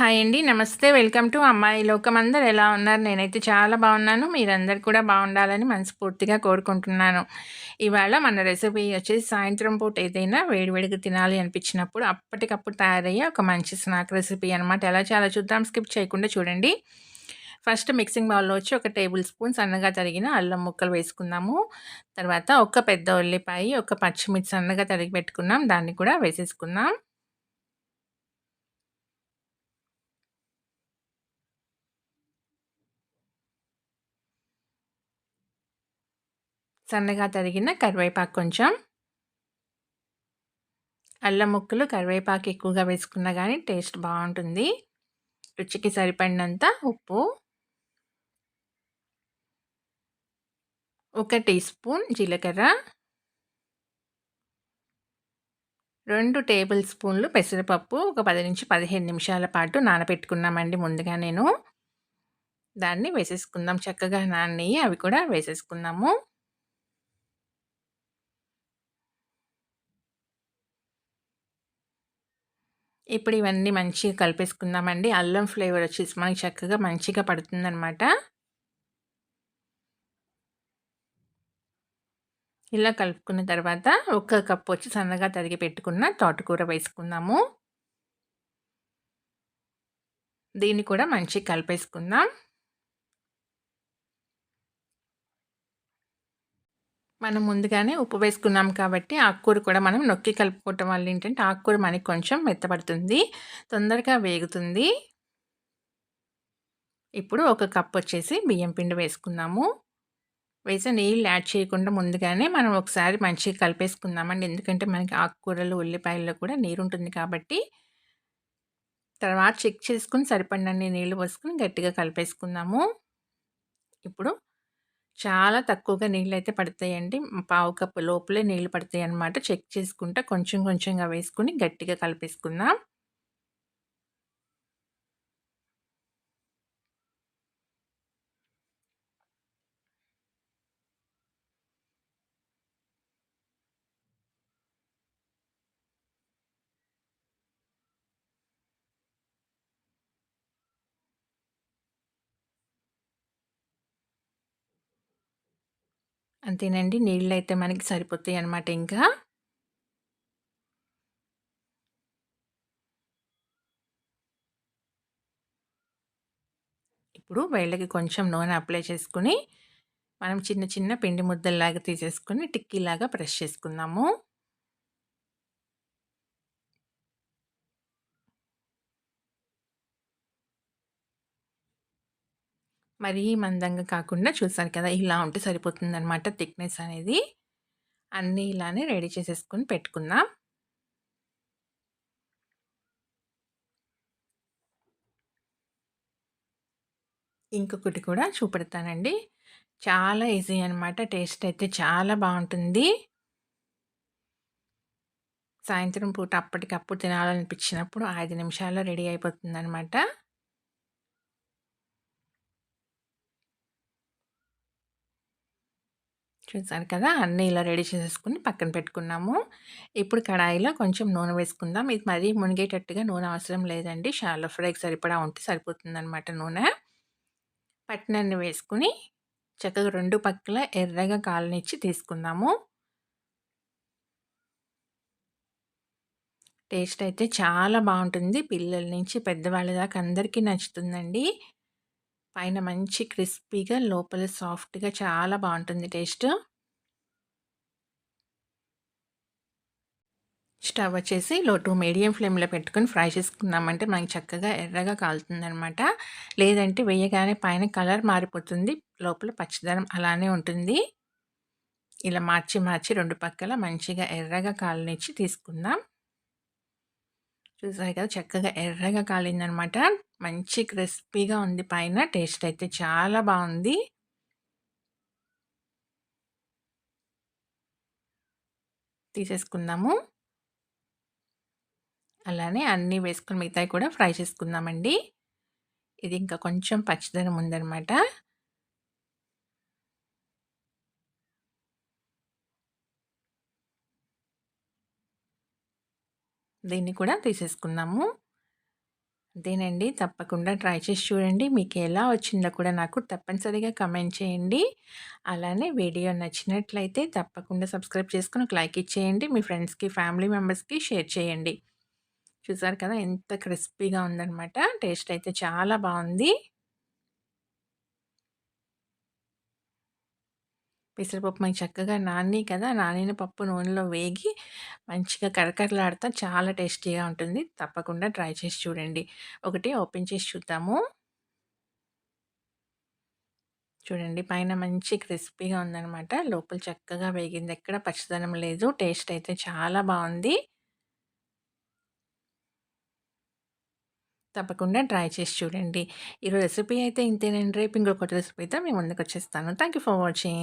Hi అండి. నమస్తే. Welcome to అమ్మాయి లోకం. అందరు ఎలా ఉన్నారు? నేనైతే చాలా బాగున్నాను. మీరందరు కూడా బాగుండాలని మనస్ఫూర్తిగా కోరుకుంటున్నాను. ఇవాళ మన రెసిపీ వచ్చేసి సాయంత్రం పూట ఏదైనా వేడివేడిగా తినాలి అనిపించినప్పుడు అప్పటికప్పుడు తయారయ్యే ఒక మంచి స్నాక్ రెసిపీ అనమాట. ఎలా చాలా చూద్దాం. స్కిప్ చేయకుండా చూడండి. ఫస్ట్ మిక్సింగ్ బౌల్‌లో వచ్చి ఒక టేబుల్ స్పూన్ సన్నగా తరిగిన అల్లం ముక్కలు వేసుకుందాము. తర్వాత ఒక పెద్ద ఉల్లిపాయ, ఒక పచ్చిమిర్చి సన్నగా తరిగి పెట్టుకున్నాం. దాన్ని కూడా వేసేసుకుందాం. సన్నగా తరిగిన కరివేపాకు కొంచెం. అల్లం ముక్కలు కరివేపాకు ఎక్కువగా వేసుకున్నా కానీ టేస్ట్ బాగుంటుంది. రుచికి సరిపడినంత ఉప్పు. ఒక టీ స్పూన్ జీలకర్ర. రెండు టేబుల్ స్పూన్లు పెసరపప్పు ఒక పది నుంచి పదిహేను నిమిషాల పాటు నానబెట్టుకున్నామండి ముందుగా నేను. దాన్ని వేసేసుకుందాం. చక్కగా నాని అవి కూడా వేసేసుకుందాము. ఇప్పుడు ఇవన్నీ మంచిగా కలిపేసుకుందామండి. అల్లం ఫ్లేవర్ వచ్చేసి మనకి చక్కగా మంచిగా పడుతుందనమాట ఇలా కలుపుకున్న తర్వాత ఒక కప్పు వచ్చి సన్నగా తరిగి పెట్టుకున్న తోటకూర వేసుకుందాము. దీన్ని కూడా మంచిగా కలిపేసుకుందాం. మనం ముందుగానే ఉప్పు వేసుకున్నాం కాబట్టి ఆకుకూర కూడా మనం నొక్కి కలుపుకోవటం వల్ల ఏంటంటే ఆకుకూర మనకి కొంచెం మెత్తపడుతుంది తొందరగా వేగుతుంది. ఇప్పుడు ఒక కప్ వచ్చేసి బియ్యం పిండి వేసుకుందాము. వేసి నీళ్ళు యాడ్ చేయకుండా ముందుగానే మనం ఒకసారి మంచిగా కలిపేసుకుందామండి. ఎందుకంటే మనకి ఆకుకూరలు ఉల్లిపాయల్లో కూడా నీరు ఉంటుంది కాబట్టి. తర్వాత చెక్ చేసుకుని సరిపడినన్ని నీళ్ళు పోసుకుని గట్టిగా కలిపేసుకుందాము. ఇప్పుడు చాలా తక్కువగా నీళ్ళైతే పడతాయండి. పావు కప్పు లోపలే నీళ్ళు పడతాయి అన్నమాట చెక్ చేసుకుంటా కొంచెం కొంచెంగా వేసుకుని గట్టిగా కలిపేసుకుందాం. అంతేనండి. నీళ్ళు అయితే మనకి సరిపోతాయి అన్నమాట ఇంకా. ఇప్పుడు వేళ్ళకి కొంచెం నూనె అప్లై చేసుకొని, మనం చిన్న చిన్న పిండి ముద్దల్లాగా తీసేసుకొని టిక్కీలాగా ప్రెస్ చేసుకుందాము. మరీ మందంగా కాకుండా చూసారు కదా! ఇలా ఉంటే సరిపోతుందనమాట థిక్‌నెస్ అనేది. అన్నీ ఇలానే రెడీ చేసేసుకొని పెట్టుకుందాం. ఇంకొకటి కూడా చూపెడతానండి. చాలా ఈజీ అనమాట. టేస్ట్ అయితే చాలా బాగుంటుంది. సాయంత్రం పూట అప్పటికప్పుడు తినాలనిపించినప్పుడు ఐదు నిమిషాల్లో రెడీ అయిపోతుంది అనమాట చూసారు కదా! అన్నీ ఇలా రెడీ చేసేసుకుని పక్కన పెట్టుకున్నాము. ఇప్పుడు కడాయిలో కొంచెం నూనె వేసుకుందాం. ఇది మరీ మునిగేటట్టుగా నూనె అవసరం లేదండి. షాలో ఫ్రైకి సరిపడా ఉంటే సరిపోతుందనమాట నూనె. పట్టినన్ని వేసుకుని చక్కగా రెండు పక్కల ఎర్రగా కాలనిచ్చి తీసుకుందాము. టేస్ట్ అయితే చాలా బాగుంటుంది. పిల్లల నుంచి పెద్దవాళ్ళ దాకా అందరికీ నచ్చుతుందండి. పైన మంచి క్రిస్పీగా లోపల సాఫ్ట్‌గా చాలా బాగుంటుంది టేస్ట్. స్టవ్ వచ్చేసి లో టు మీడియం ఫ్లేమ్‌లో పెట్టుకొని ఫ్రై చేసుకున్నామంటే మనకి చక్కగా ఎర్రగా కాలుతుందనమాట. లేదంటే వేయగానే పైన కలర్ మారిపోతుంది. లోపల పచ్చదనం అలానే ఉంటుంది. ఇలా మార్చి మార్చి రెండు పక్కల మంచిగా ఎర్రగా కాలనిచ్చి తీసుకుందాం. చూసారు కదా చక్కగా ఎర్రగా కాలిందనమాట. మంచి క్రిస్పీగా ఉంది పైన. టేస్ట్ అయితే చాలా బాగుంది. తీసేసుకుందాము. అలానే అన్నీ వేసుకుని మిగతాయి కూడా ఫ్రై చేసుకుందామండి. ఇది ఇంకా కొంచెం పచ్చదనం ఉందనమాట. దీన్ని కూడా తీసేసుకున్నాము అదేనండి. తప్పకుండా ట్రై చేసి చూడండి. మీకు ఎలా వచ్చిందో కూడా నాకు తప్పనిసరిగా కమెంట్ చేయండి. అలానే వీడియో నచ్చినట్లయితే తప్పకుండా సబ్స్క్రైబ్ చేసుకుని ఒక లైక్ ఇచ్చేయండి. మీ ఫ్రెండ్స్‌కి, ఫ్యామిలీ మెంబర్స్‌కి షేర్ చేయండి. చూసారు కదా ఎంత క్రిస్పీగా ఉందనమాట. టేస్ట్ అయితే చాలా బాగుంది పెసరపప్పు మనకి చక్కగా నాని కదా! నానిన పప్పు నూనెలో వేగి మంచిగా కరకరలాడుతా చాలా టేస్టీగా ఉంటుంది. తప్పకుండా ట్రై చేసి చూడండి. ఒకటి ఓపెన్ చేసి చూద్దాము. చూడండి పైన మంచి క్రిస్పీగా ఉందనమాట. లోపల చక్కగా వేగింది. ఎక్కడ పచ్చదనం లేదు. టేస్ట్ అయితే చాలా బాగుంది తప్పకుండా ట్రై చేసి చూడండి. ఈరోజు రెసిపీ అయితే ఇంతేనండి. రేపు ఇంకొకటి రెసిపీతో ముందుకు ముందుకొచ్చేస్తాను. Thank you for watching.